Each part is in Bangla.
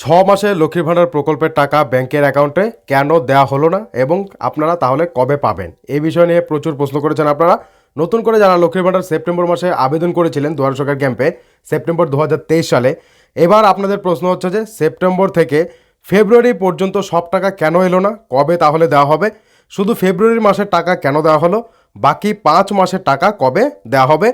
ছ মাসে লক্ষ্মীর ভাণ্ডার প্রকল্পের টাকা ব্যাংকের অ্যাকাউন্টে কেন দেওয়া হলো না এবং আপনারা তাহলে কবে পাবেন? এই বিষয় নিয়ে প্রচুর প্রশ্ন করেছেন আপনারা। নতুন করে যারা লক্ষ্মীর ভাণ্ডার সেপ্টেম্বর মাসে আবেদন করেছিলেন দুয়ার সরকার ক্যাম্পে, সেপ্টেম্বর দু হাজার তেইশ সালে, এবার আপনাদের প্রশ্ন হচ্ছে যে সেপ্টেম্বর থেকে ফেব্রুয়ারি পর্যন্ত সব টাকা কেন এলো না? কবে তাহলে দেওয়া হবে? শুধু ফেব্রুয়ারি মাসের টাকা কেন দেওয়া হলো? বাকি পাঁচ মাসের টাকা কবে দেওয়া হবে?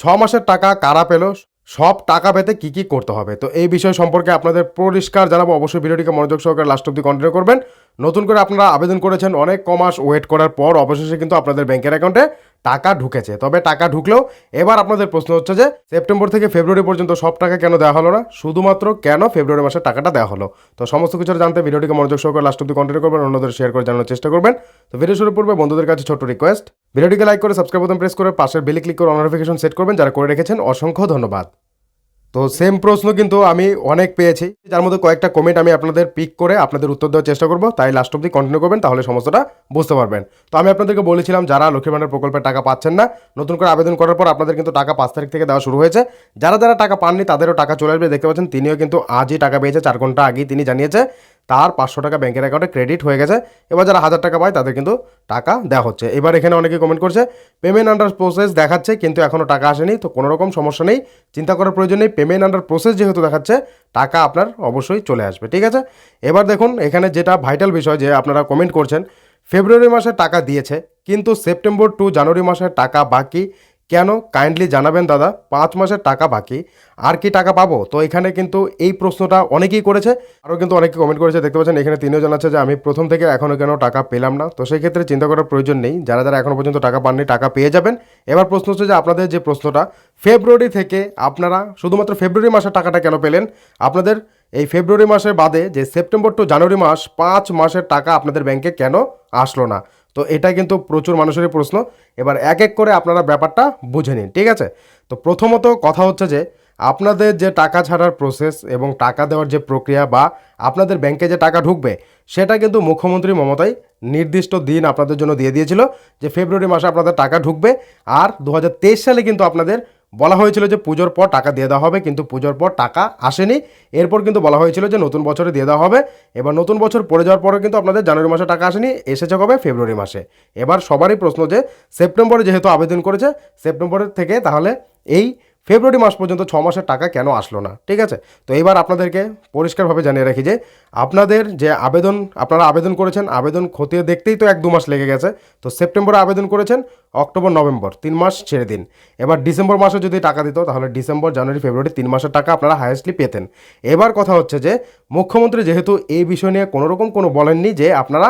ছ মাসের টাকা কারা পেল? সব টাকা পেতে কী কী করতে হবে? তো এই বিষয় সম্পর্কে আপনাদের পরিষ্কার জানাব। অবশ্যই ভিডিওটিকে মনোযোগ সহকারে লাস্ট অব্দি কন্টিনিউ করবেন। নতুন করে আপনারা আবেদন করেছেন, অনেক কমাস ওয়েট করার পর অবশেষে কিন্তু আপনাদের ব্যাংকের অ্যাকাউন্টে টাকা ঢুকেছে। তবে টাকা ঢুকলেও এবার আপনাদের প্রশ্ন হচ্ছে যে, সেপ্টেম্বর থেকে ফেব্রুয়ারি পর্যন্ত সব টাকা কেন দেওয়া হলো না? শুধুমাত্র কেন ফেব্রুয়ারি মাসে টাকাটা দেওয়া হলো? তো সমস্ত কিছু জানতে ভিডিওটিকে মনোযোগ সহকারে লাস্ট অব্দি কন্টিনিউ করবেন, অন্যদের শেয়ার করে জানানোর চেষ্টা করবেন। তো ভিডিও শুরু করবে বন্ধুদের কাছে ছোট রিকোয়েস্ট ভিডিওটিকে লাইক করে সাবস্ক্রাইব বোতাম প্রেস করে পাশের বেলে ক্লিক করে নোটিফিকেশন সেট করবেন, যারা করে রেখেছেন অসংখ্য ধন্যবাদ। তো সেম প্রশ্ন কিন্তু আমি অনেক পেয়েছি। যার মধ্যে কয়েকটা কমেন্ট আমি আপনাদের পিক করে আপনাদের উত্তর দেওয়ার চেষ্টা করব। তাই লাস্ট অব্দি কন্টিনিউ করবেন, তাহলে সমস্যাটা বুঝতে পারবেন। তো আমি আপনাদেরকে বলেছিলাম, যারা লক্ষ্মী ভাণ্ডার প্রকল্পের টাকা পাচ্ছেন না, নতুন করে আবেদন করার পর আপনাদের কিন্তু টাকা পাঁচ তারিখ থেকে দেওয়া শুরু হয়েছে। যারা যারা টাকা পাননি, তাদেরও টাকা চলে আসবে, দেখতে পাচ্ছেন, তিনিও কিন্তু আজই টাকা পেয়েছে, চার ঘণ্টা আগেই তিনি জানিয়েছে। তার পাঁচশো টাকা ব্যাংকের অ্যাকাউন্টে ক্রেডিট হয়ে গেছে। এবার যারা হাজার টাকা পায়, তাদের কিন্তু টাকা দেওয়া হচ্ছে। এবার এখানে অনেকে কমেন্ট করছে পেমেন্ট আন্ডার প্রসেস দেখাচ্ছে, কিন্তু এখনও টাকা আসেনি। তো কোনো রকম সমস্যা নেই, চিন্তা করার প্রয়োজন নেই। পেমেন্ট আন্ডার প্রসেস যেহেতু দেখাচ্ছে, টাকা আপনার অবশ্যই চলে আসবে, ঠিক আছে? এবার দেখুন, এখানে যেটা ভাইটাল বিষয় যে আপনারা কমেন্ট করছেন, ফেব্রুয়ারি মাসে টাকা দিয়েছে, কিন্তু সেপ্টেম্বর টু জানুয়ারি মাসে টাকা বাকি। কেন? কাইন্ডলি জানাবেন দাদা, পাঁচ মাসের টাকা বাকি। আর কি টাকা পাবো? তো এখানে কিন্তু এই প্রশ্নটা অনেকেই করেছে, আরও কিন্তু অনেকে কমেন্ট করেছে। দেখতে পাচ্ছেন, এখানে তিনিও জানাচ্ছে যে, আমি প্রথম থেকে এখনও কেন টাকা পেলাম না? তো সেই ক্ষেত্রে চিন্তা করার প্রয়োজন নেই। যারা যারা এখনও পর্যন্ত টাকা পাননি, টাকা পেয়ে যাবেন। এবার প্রশ্ন হচ্ছে যে, আপনাদের যে প্রশ্নটা ফেব্রুয়ারি থেকে আপনারা শুধুমাত্র ফেব্রুয়ারি মাসের টাকাটা কেন পেলেন? আপনাদের এই ফেব্রুয়ারি মাসের বাদে যে সেপ্টেম্বর টু জানুয়ারি মাস, পাঁচ মাসের টাকা আপনাদের ব্যাংকে কেন আসলো না? তো এটা কিন্তু প্রচুর মানুষেরই প্রশ্ন। এবার এক এক করে আপনারা ব্যাপারটা বুঝে নিন, ঠিক আছে? তো প্রথমত কথা হচ্ছে যে, আপনাদের যে টাকা ছাড়ার প্রসেস এবং টাকা দেওয়ার যে প্রক্রিয়া বা আপনাদের ব্যাংকে যে টাকা ঢুকবে, সেটা কিন্তু মুখ্যমন্ত্রী মমতাই নির্দিষ্ট দিন আপনাদের জন্য দিয়ে দিয়েছিল যে, ফেব্রুয়ারি মাসে আপনাদের টাকা ঢুকবে। আর দু হাজার তেইশ সালে কিন্তু আপনাদের বলা হয়েছিল যে পুজোর পর টাকা দিয়ে দেওয়া হবে, কিন্তু পুজোর পর টাকা আসেনি। এরপর কিন্তু বলা হয়েছিল যে নতুন বছরে দিয়ে দেওয়া হবে। এবার নতুন বছর পড়ে যাওয়ার পরে কিন্তু আপনাদের জানুয়ারি মাসে টাকা আসেনি, এসেছে কবে? ফেব্রুয়ারি মাসে। এবার সবারই প্রশ্ন যে, সেপ্টেম্বরে যেহেতু আবেদন করেছে, সেপ্টেম্বরের থেকে তাহলে এই ফেব্রুয়ারি মাস পর্যন্ত ছ মাসের টাকা কেন আসলো না? ঠিক আছে? তো এবার আপনাদেরকে পরিষ্কারভাবে জানিয়ে রাখি যে, আপনাদের যে আবেদন, আপনারা আবেদন করেছেন, আবেদন খতিয়ে দেখতেই তো এক দু মাস লেগে গেছে। তো সেপ্টেম্বরে আবেদন করেছেন, অক্টোবর, নভেম্বর, তিন মাস ছেড়ে দিন। এবার ডিসেম্বর মাসে যদি টাকা দিত, তাহলে ডিসেম্বর, জানুয়ারি, ফেব্রুয়ারি তিন মাসের টাকা আপনারা হায়েস্টলি পেতেন। এবার কথা হচ্ছে যে, মুখ্যমন্ত্রী যেহেতু এই বিষয় নিয়ে কোনো রকম কোনো বলেননি যে, আপনারা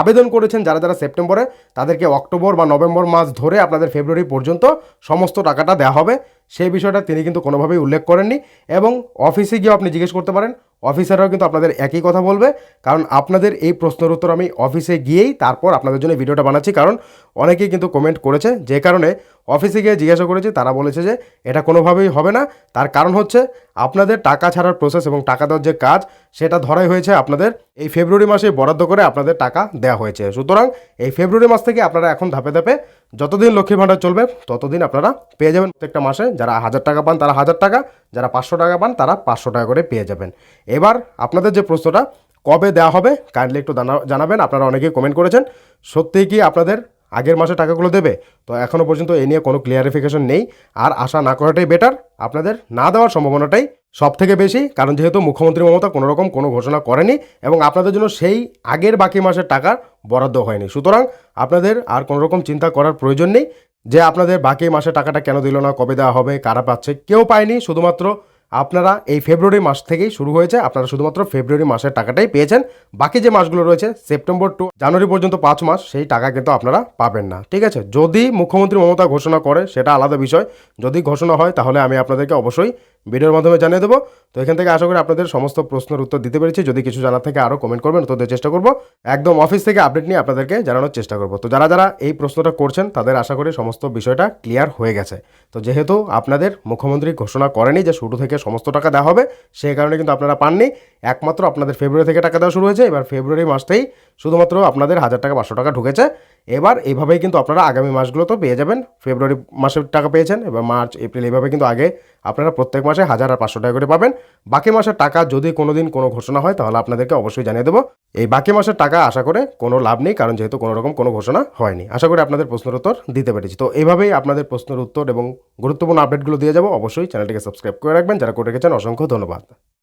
আবেদন করেছেন যারা যারা সেপ্টেম্বরে, তাদেরকে অক্টোবর বা নভেম্বর মাস ধরে আপনাদের ফেব্রুয়ারি পর্যন্ত সমস্ত টাকাটা দেওয়া হবে। সেই বিষয়টা তিনি কিন্তু কোনোভাবেই উল্লেখ করেননি এবং অফিসে গিয়ে আপনি জিজ্ঞেস করতে পারেন, অফিসাররাও কিন্তু আপনাদের একই কথা বলবে। কারণ আপনাদের এই প্রশ্নের উত্তর আমি অফিসে গিয়েই তারপর আপনাদের জন্য ভিডিওটা বানাচ্ছি। কারণ অনেকেই কিন্তু কমেন্ট করেছে, যে কারণে অফিসে গিয়ে জিজ্ঞাসা করেছি, তারা বলেছে যে এটা কোনোভাবেই হবে না। তার কারণ হচ্ছে আপনাদের টাকা ছাড়ার প্রসেস এবং টাকা দেওয়ার যে কাজ, সেটা ধরাই হয়েছে আপনাদের এই ফেব্রুয়ারি মাসে বরাদ্দ করে আপনাদের টাকা দেওয়া হয়েছে। সুতরাং এই ফেব্রুয়ারি মাস থেকে আপনারা এখন ধাপে ধাপে যতদিন লক্ষ্মী ভাণ্ডার চলবে, ততদিন আপনারা পেয়ে যাবেন প্রত্যেকটা মাসে। যারা হাজার টাকা পান, তারা হাজার টাকা। যারা পাঁচশো টাকা পান, তারা পাঁচশো টাকা করে পেয়ে যাবেন। এবার আপনাদের যে প্রশ্নটা, কবে দেওয়া হবে কাইন্ডলি একটু জানা- জানাবেন। আপনারা অনেকেই কমেন্ট করেছেন। সত্যিই কি আপনাদের আগের মাসে টাকাগুলো দেবে? তো এখনও পর্যন্ত এ নিয়ে কোনো ক্লিয়ারিফিকেশন নেই। আর আশা না করাটাই বেটার আপনাদের না দেওয়ার সম্ভাবনাটাই সব থেকে বেশি। কারণ যেহেতু মুখ্যমন্ত্রী মমতা কোনো রকম কোনো ঘোষণা করেনি এবং আপনাদের জন্য সেই আগের বাকি মাসের টাকা বরাদ্দ হয়নি। সুতরাং আপনাদের আর কোনো রকম চিন্তা করার প্রয়োজন নেই যে আপনাদের বাকি মাসে টাকাটা কেন দিল না, কবে দেওয়া হবে, কারা পাচ্ছে, কেউ পায়নি। শুধুমাত্র আপনারা এই ফেব্রুয়ারি মাস থেকেই শুরু হয়েছে, আপনারা শুধুমাত্র ফেব্রুয়ারি মাসের টাকাটাই পেয়েছেন। বাকি যে মাসগুলো রয়েছে, সেপ্টেম্বর টু জানুয়ারি পর্যন্ত পাঁচ মাস, সেই টাকা কিন্তু আপনারা পাবেন না। ঠিক আছে? যদি মুখ্যমন্ত্রী মমতা ঘোষণা করে, সেটা আলাদা বিষয়। যদি ঘোষণা হয়, তাহলে আমি আপনাদেরকে অবশ্যই ভিডিওর মাধ্যমে জানিয়ে দেবো। তো এখান থেকে আশা করি আপনাদের সমস্ত প্রশ্নের উত্তর দিতে পেরেছি। যদি কিছু জানার থেকে আরও কমেন্ট করবেন তোদের চেষ্টা করব। একদম অফিস থেকে আপডেট নিয়ে আপনাদেরকে জানানোর চেষ্টা করব। তো যারা যারা এই প্রশ্নটা করছেন, তাদের আশা করি সমস্ত বিষয়টা ক্লিয়ার হয়ে গেছে। তো যেহেতু আপনাদের মুখ্যমন্ত্রী ঘোষণা করেনি যে শুরু থেকে সমস্ত টাকা দেওয়া হবে সেই কারণে কিন্তু আপনারা পাননি। একমাত্র আপনাদের ফেব্রুয়ারি থেকে টাকা দেওয়া শুরু হয়েছে। এবার ফেব্রুয়ারি মাসতেই শুধুমাত্র আপনাদের হাজার টাকা, পাঁচশো টাকা ঢুকেছে। এবার এইভাবেই কিন্তু আপনারা আগামী মাসগুলো তো পেয়ে যাবেন। ফেব্রুয়ারি মাসের টাকা পেয়েছেন, এবার মার্চ এপ্রিল এইভাবে কিন্তু আগে আপনারা প্রত্যেক মাসে হাজার আর পাঁচশো টাকা করে পাবেন। বাকি মাসের টাকা যদি কোনো দিন কোনো ঘোষণা হয়, তাহলে আপনাদেরকে অবশ্যই জানিয়ে দেবো। এই বাকি মাসের টাকা আশা করে কোনো লাভ নেই, কারণ যেহেতু কোনো রকম কোনো ঘোষণা হয়নি। আশা করি আপনাদের প্রশ্নের উত্তর দিতে পেরেছি। তো এইভাবেই আপনাদের প্রশ্নের উত্তর এবং গুরুত্বপূর্ণ আপডেটগুলো দিয়ে যাব। অবশ্যই চ্যানেলটিকে সাবস্ক্রাইব করে রাখবেন। যারা করে রেখেছেন, অসংখ্য ধন্যবাদ।